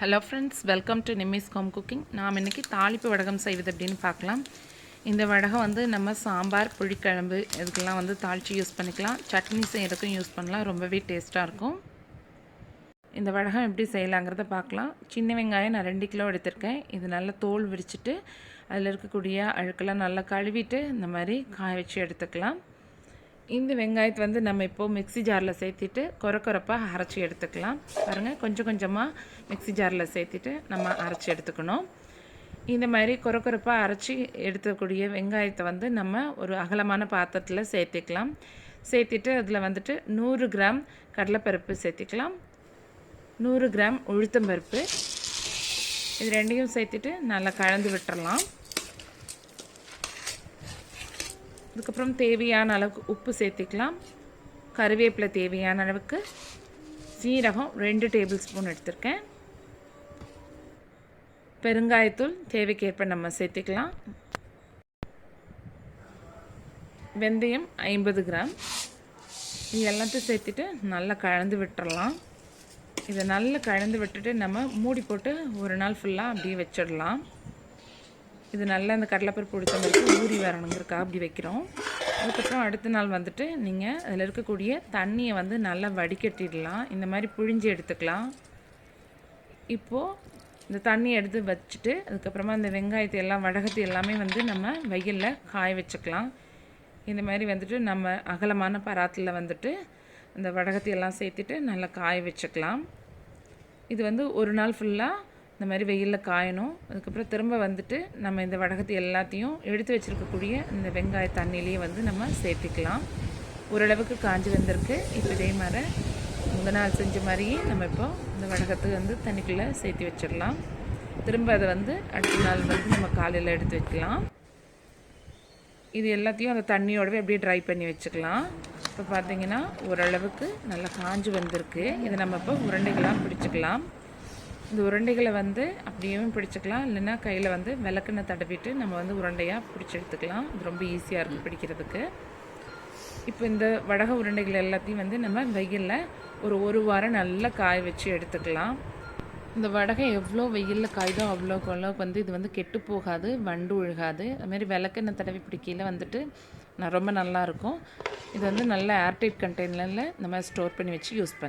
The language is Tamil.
Hello friends welcome to Nimmi's home cooking நாம் இன்றைக்கி தாளிப்பு வடகம் செய்வது அப்படின்னு பார்க்கலாம். இந்த வடகம் வந்து நம்ம சாம்பார் புளிக்குழம்பு இதுக்கெல்லாம் வந்து தாளித்து யூஸ் பண்ணிக்கலாம். சட்னி செய்கிறதுக்கும் யூஸ் பண்ணலாம். ரொம்பவே டேஸ்ட்டாக இருக்கும். இந்த வடகம் எப்படி செய்யலாங்கிறத பார்க்கலாம். சின்ன வெங்காயம் நான் ரெண்டு கிலோ எடுத்திருக்கேன். இது நல்லா தோல் விரிச்சிட்டு அதில் இருக்கக்கூடிய அழுக்கெல்லாம் நல்லா கழுவிட்டு இந்த மாதிரி காய வச்சு எடுத்துக்கலாம். இந்த வெங்காயத்தை வந்து நம்ம இப்போது மிக்ஸி ஜாரில் சேர்த்திட்டு குறை குறைப்பாக அரைச்சி எடுத்துக்கலாம். பாருங்கள் கொஞ்சம் கொஞ்சமாக மிக்ஸி ஜாரில் சேர்த்திட்டு நம்ம அரைச்சி எடுத்துக்கணும். இந்த மாதிரி குறை குறைப்பாக அரைச்சி எடுத்துக்கூடிய வெங்காயத்தை வந்து நம்ம ஒரு அகலமான பாத்திரத்தில் சேர்த்திக்கலாம். சேர்த்திட்டு அதில் வந்துட்டு நூறு கிராம் கடலைப்பருப்பு சேர்த்திக்கலாம். நூறு கிராம் உளுத்தம்பருப்பு. இது ரெண்டையும் சேர்த்துட்டு நல்லா கலந்து விட்டுறலாம். அதுக்கப்புறம் தேவையான அளவுக்கு உப்பு சேர்த்திக்கலாம். கருவேப்பிலை தேவையான அளவுக்கு சீரகம் ரெண்டு டேபிள் ஸ்பூன் எடுத்திருக்கேன். பெருங்காயத்தூள் தேவைக்கேற்ப நம்ம சேர்த்திக்கலாம். வெந்தயம் ஐம்பது கிராம். இது எல்லாத்தையும் சேர்த்துட்டு நல்லா கலந்து விட்டுறலாம். இதை நல்லா கலந்து விட்டுட்டு நம்ம மூடி போட்டு ஒரு நாள் ஃபுல்லாக அப்படியே வச்சிடலாம். இது நல்லா இந்த கடலைப்பருப்பு பிடிச்ச மாதிரி ஊறி வரணுங்கிறக்கா அப்படி வைக்கிறோம். அதுக்கப்புறம் அடுத்த நாள் வந்துட்டு நீங்கள் அதில் இருக்கக்கூடிய தண்ணியை வந்து நல்லா வடிகட்டிடலாம். இந்த மாதிரி புழிஞ்சு எடுத்துக்கலாம். இப்போது இந்த தண்ணி எடுத்து வச்சுட்டு அதுக்கப்புறமா இந்த வெங்காயத்தை எல்லாம் வடகத்தை எல்லாமே வந்து நம்ம வெயிலில் காய வச்சுக்கலாம். இந்த மாதிரி வந்துட்டு நம்ம அகலமான பராத்தில் வந்துட்டு இந்த வடகத்தை எல்லாம் சேர்த்துட்டு நல்லா காய வச்சுக்கலாம். இது வந்து ஒரு நாள் ஃபுல்லாக இந்த மாதிரி வெயிலில் காயணும். அதுக்கப்புறம் திரும்ப வந்துட்டு நம்ம இந்த வடகத்தை எல்லாத்தையும் எடுத்து வச்சுருக்கக்கூடிய இந்த வெங்காய தண்ணியிலேயே வந்து நம்ம சேர்த்துக்கலாம். ஓரளவுக்கு காஞ்சி வந்திருக்கு. இப்போ இதே மாதிரி முத நாள் செஞ்ச மாதிரியே நம்ம இப்போ இந்த வடகத்தை வந்து தண்ணிக்குள்ளே சேர்த்து வச்சிடலாம். திரும்ப அதை வந்து அடுத்த நாள் வந்து நம்ம காலையில் எடுத்து வைக்கலாம். இது எல்லாத்தையும் அந்த தண்ணியோடவே அப்படியே ட்ரை பண்ணி வச்சுக்கலாம். இப்போ பார்த்திங்கன்னா ஓரளவுக்கு நல்லா காஞ்சி வந்திருக்கு. இதை நம்ம இப்போ உருண்டைகளாக பிடிச்சிக்கலாம். இந்த உருண்டைகளை வந்து அப்படியும் பிடிச்சிக்கலாம். இல்லைன்னா கையில் வந்து விளக்குன்னு தடவிட்டு நம்ம வந்து உருண்டையாக பிடிச்சி எடுத்துக்கலாம். இது ரொம்ப ஈஸியாக இருக்கும் பிடிக்கிறதுக்கு. இப்போ இந்த வடக உருண்டைகள் எல்லாத்தையும் வந்து நம்ம வெயிலில் ஒரு ஒரு வாரம் நல்லா காய வச்சு எடுத்துக்கலாம். இந்த வடகை எவ்வளோ வெயிலில் காயுதோ அவ்வளோக்கு அவ்வளோக்கு வந்து இது வந்து கெட்டு போகாது வண்டு ஒழுகாது அதுமாரி விளக்கெண்ணெய் தடவி பிடிக்கையில் வந்துட்டு நான் ரொம்ப நல்லாயிருக்கும் இது வந்து நல்ல ஏர்டைட் கண்டெய்னரில் நம்ம ஸ்டோர் பண்ணி வச்சு யூஸ் பண்ணேன்